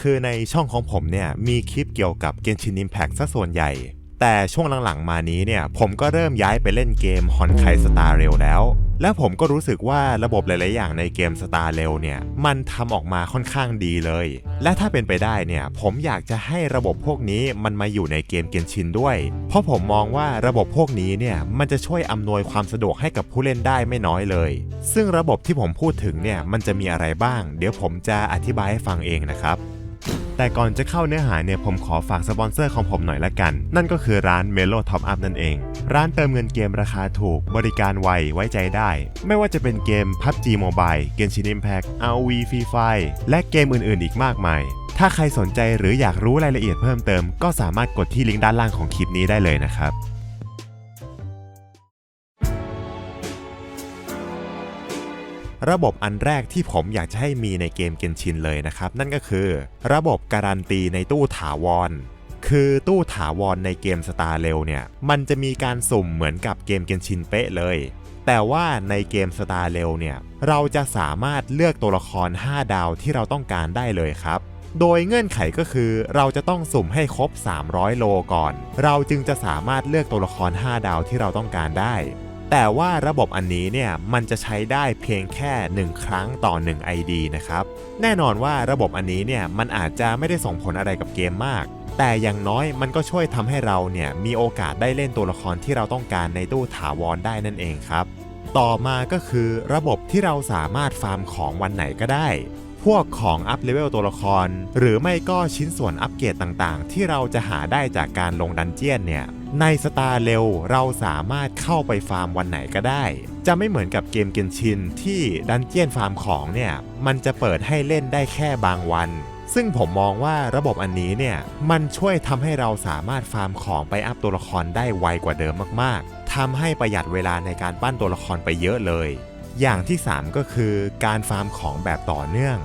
คือในช่องของผมเนี่ยมีคลิปเกี่ยวกับ Genshin Impact ซะส่วนใหญ่ แต่ช่วงหลังๆ มานี้เนี่ยผมก็เริ่มย้ายไปเล่นเกม h o n k a i Star Rail แล้ว และผมก็รู้สึกว่าระบบหลาย ๆ อย่างในเกม Star Rail เนี่ยมันทำออกมาค่อนข้างดีเลย และถ้าเป็นไปได้เนี่ยผมอยากจะให้ระบบพวกนี้มันมาอยู่ในเกม Genshin ด้วย เพราะผมมองว่าระบบพวกนี้เนี่ยมันจะช่วยอำนวยความสะดวกให้กับผู้เล่นได้ไม่น้อยเลย ซึ่งระบบที่ผมพูดถึงเนี่ยมันจะมีอะไรบ้าง เดี๋ยวผมจะอธิบายให้ฟังเองนะครับ แต่ก่อนจะเข้าเนื้อหาเนี่ยผมขอฝากสปอนเซอร์ของผมหน่อยละกัน นั่นก็คือร้าน Melo Top Up นั่นเอง ร้านเติมเงินเกมราคาถูก บริการไวไว้ใจได้ ไม่ว่าจะเป็นเกม PUBG Mobile Genshin Impact ROV Free Fire และเกมอื่นๆ อีกมากมายถ้าใครสนใจหรืออยากรู้รายละเอียดเพิ่มเติม ก็สามารถกดที่ลิงก์ด้านล่างของคลิปนี้ได้เลยนะครับ ระบบอันแรกที่ผมอยากจะให้มีในเกมเกนชินเลยนะครับ นั่นก็คือ ระบบการันตีในตู้ถาวร คือตู้ถาวรในเกมสตาร์เรลเนี่ย มันจะมีการสุ่มเหมือนกับเกมเกนชินเป๊ะเลย แต่ว่าในเกมสตาร์เรลเนี่ย เราจะสามารถเลือกตัวละคร 5 ดาวที่เราต้องการได้เลยครับโดยเงื่อนไขก็คือเราจะต้องสุ่มให้ครบ 300 โลก่อน เราจึงจะสามารถเลือกตัวละคร 5 ดาวที่เราต้องการได้ แต่ว่าระบบอันนี้เนี่ยมันจะใช้ได้เพียงแค่ 1 ครั้งต่อ 1 ID นะครับ แน่นอนว่าระบบอันนี้เนี่ยมันอาจจะไม่ได้ส่งผลอะไรกับเกมมาก แต่อย่างน้อยมันก็ช่วยทำให้เราเนี่ยมีโอกาสได้เล่นตัวละครที่เราต้องการในตู้ถาวรได้นั่นเองครับ ต่อมาก็คือระบบที่เราสามารถฟาร์มของวันไหนก็ได้ พวกของอัพเลเวลตัวละคร หรือไม่ก็ชิ้นส่วนอัปเกรดต่างๆ ที่เราจะหาได้จากการลงดันเจียนเนี่ย ในสตาร์เร็วเราสามารถเข้าไปฟาร์มวันไหนก็ได้ จะไม่เหมือนกับเกมเกนชินที่ดันเจียนฟาร์มของเนี่ย มันจะเปิดให้เล่นได้แค่บางวัน ซึ่งผมมองว่าระบบอันนี้เนี่ย มันช่วยทำให้เราสามารถฟาร์มของไปอัพตัวละครได้ไวกว่าเดิมมากๆทำให้ประหยัดเวลาในการปั้นตัวละครไปเยอะเลย อย่างที่ 3 ก็คือการฟาร์มของแบบต่อเนื่อง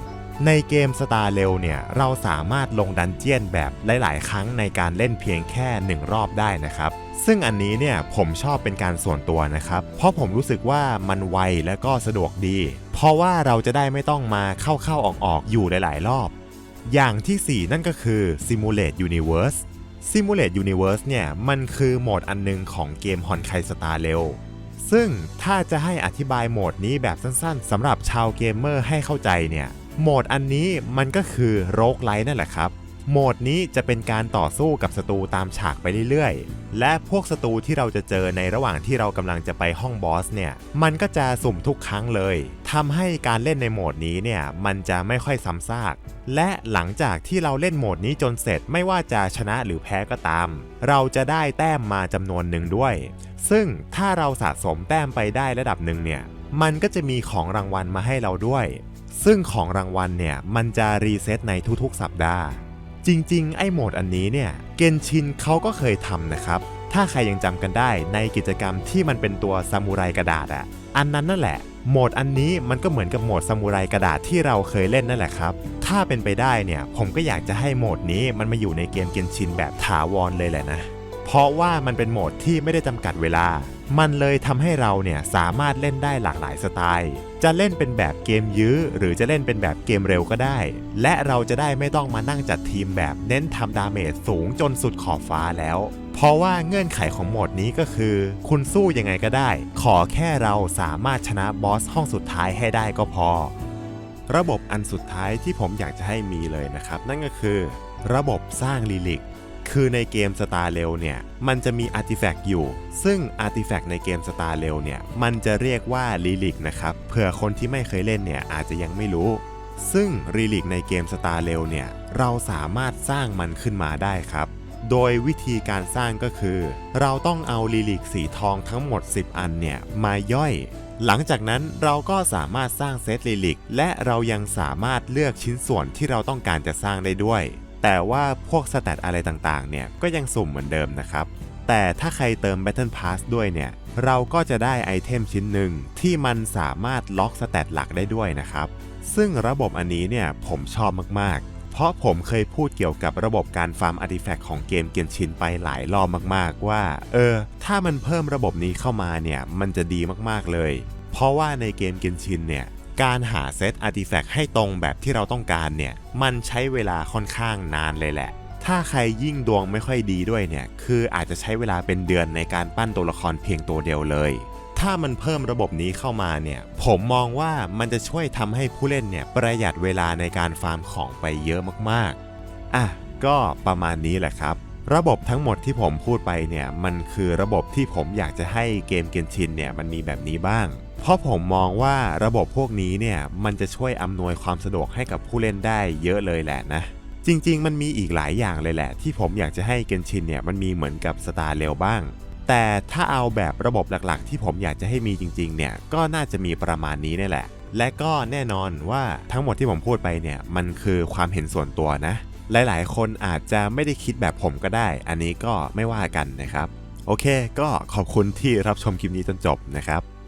ในเกม Star เร็วเนี่ยเราสามารถลงดันเจียนแบบหลาย ๆ ครั้งในการเล่นเพียงแค่ 1 รอบได้นะครับ ซึ่งอันนี้เนี่ยผมชอบเป็นการส่วนตัวนะครับ เพราะผมรู้สึกว่ามันไวและก็สะดวกดี เพราะว่าเราจะได้ไม่ต้องมาเข้าๆออกๆอยู่หลาย ๆ รอบ อย่างที่ 4 นั่นก็คือ Simulate Universe Simulate Universe เนี่ยมันคือโหมดอันนึงของเกม Honkai Star เร็วซึ่งถ้าจะให้อธิบายโหมดนี้แบบสั้น ๆสำหรับชาวเกมเมอร์ให้เข้าใจเนี่ย โหมดอันนี้มันก็คือโรกไลท์นั่นแหละครับ โหมดนี้จะเป็นการต่อสู้กับศัตรูตามฉากไปเรื่อยๆ และพวกศัตรูที่เราจะเจอในระหว่างที่เรากำลังจะไปห้องบอสเนี่ย มันก็จะสุ่มทุกครั้งเลยทำให้การเล่นในโหมดนี้เนี่ยมันจะไม่ค่อยซ้ำซาก และหลังจากที่เราเล่นโหมดนี้จนเสร็จไม่ว่าจะชนะหรือแพ้ก็ตาม เราจะได้แต้มมาจำนวนหนึ่งด้วย ซึ่งถ้าเราสะสมแต้มไปได้ระดับหนึ่งเนี่ย มันก็จะมีของรางวัลมาให้เราด้วย ซึ่งของรางวัลเนี่ยมันจะรีเซ็ตในทุกๆ สัปดาห์ จริงๆ ไอ้โหมดอันนี้เนี่ยเกนชินเขาก็เคยทำนะครับ ถ้าใครยังจำกันได้ในกิจกรรมที่มันเป็นตัวซามูไรกระดาษอะอันนั้นนั่นแหละโหมดอันนี้มันก็เหมือนกับโหมดซามูไรกระดาษที่เราเคยเล่นนั่นแหละครับ ถ้าเป็นไปได้เนี่ยผมก็อยากจะให้โหมดนี้มันมาอยู่ในเกมเกนชินแบบถาวรเลยแหละนะ เพราะว่ามันเป็นโหมดที่ไม่ได้จำกัดเวลา มันเลยทำให้เราเนี่ยสามารถเล่นได้หลากหลายสไตล์ จะเล่นเป็นแบบเกมยื้อ หรือจะเล่นเป็นแบบเกมเร็วก็ได้ และเราจะได้ไม่ต้องมานั่งจัดทีมแบบเน้นทำดาเมจสูงจนสุดขอบฟ้าแล้ว เพราะว่าเงื่อนไขของโหมดนี้ก็คือ คุณสู้ยังไงก็ได้ ขอแค่เราสามารถชนะบอสห้องสุดท้ายให้ได้ก็พอ ระบบอันสุดท้ายที่ผมอยากจะให้มีเลยนะครับ นั่นก็คือ ระบบสร้างลิลิก คือในเกม Star เร็วเนี่ย มันจะมีอาร์ติแฟกต์อยู่ ซึ่งอาร์ติแฟกต์ในเกม Star เร็วเนี่ย มันจะเรียกว่าลิลิกนะครับเผื่อคนที่ไม่เคยเล่นเนี่ยอาจจะยังไม่รู้ ซึ่งลิลิกในเกม Star เร็วเนี่ย เราสามารถสร้างมันขึ้นมาได้ครับ โดยวิธีการสร้างก็คือ เราต้องเอาลิลิกสีทองทั้งหมด 10 อันเนี่ยมาย่อยหลังจากนั้นเราก็สามารถสร้างเซตลิลิกและเรายังสามารถเลือกชิ้นส่วนที่เราต้องการจะสร้างได้ด้วย แต่ว่าพวกสแตตอะไรต่างๆ เนี่ยก็ยังสุ่มเหมือนเดิมนะครับ แต่ถ้าใครเติม Battle Pass ด้วยเนี่ย เราก็จะได้ไอเทมชิ้นหนึ่งที่มันสามารถล็อกสแตตหลักได้ด้วยนะครับ ซึ่งระบบอันนี้เนี่ยผมชอบมากๆ เพราะผมเคยพูดเกี่ยวกับระบบการฟาร์มอาร์ติแฟกต์ของเกมเกียนชินไปหลายรอบมากๆ ว่า เออ ถ้ามันเพิ่มระบบนี้เข้ามาเนี่ยมันจะดีมากๆเลย เพราะว่าในเกมเกียนชินเนี่ย การหาเซตอาร์ติแฟกต์ให้ตรงแบบที่เราต้องการเนี่ย มันใช้เวลาค่อนข้างนานเลยแหละ ถ้าใครยิ่งดวงไม่ค่อยดีด้วยเนี่ย คืออาจจะใช้เวลาเป็นเดือนในการปั้นตัวละครเพียงตัวเดียวเลย ถ้ามันเพิ่มระบบนี้เข้ามาเนี่ย ผมมองว่ามันจะช่วยทำให้ผู้เล่นเนี่ยประหยัดเวลาในการฟาร์มของไปเยอะมากๆ อะ ก็ประมาณนี้แหละครับระบบทั้งหมดที่ผมพูดไปเนี่ยมันคือระบบที่ผมอยากจะให้เกมเกนชินเนี่ยมันมีแบบนี้บ้าง เพราะผมมองว่าระบบพวกนี้เนี่ยมันจะช่วยอำนวยความสะดวกให้กับผู้เล่นได้เยอะเลยแหละนะ จริง ๆ มันมีอีกหลายอย่างเลยแหละ ที่ผมอยากจะให้เกนชินเนี่ยมันมีเหมือนกับสตาร์เรลบ้าง แต่ถ้าเอาแบบระบบหลักๆ ที่ผมอยากจะให้มีจริง ๆ เนี่ยก็น่าจะมีประมาณนี้นี่แหละ และก็แน่นอนว่าทั้งหมดที่ผมพูดไปเนี่ยมันคือความเห็นส่วนตัวนะ หลาย ๆ คนอาจจะไม่ได้คิดแบบผมก็ได้ อันนี้ก็ไม่ว่ากันนะครับ โอเค ก็ขอบคุณที่รับชมคลิปนี้จนจบนะครับ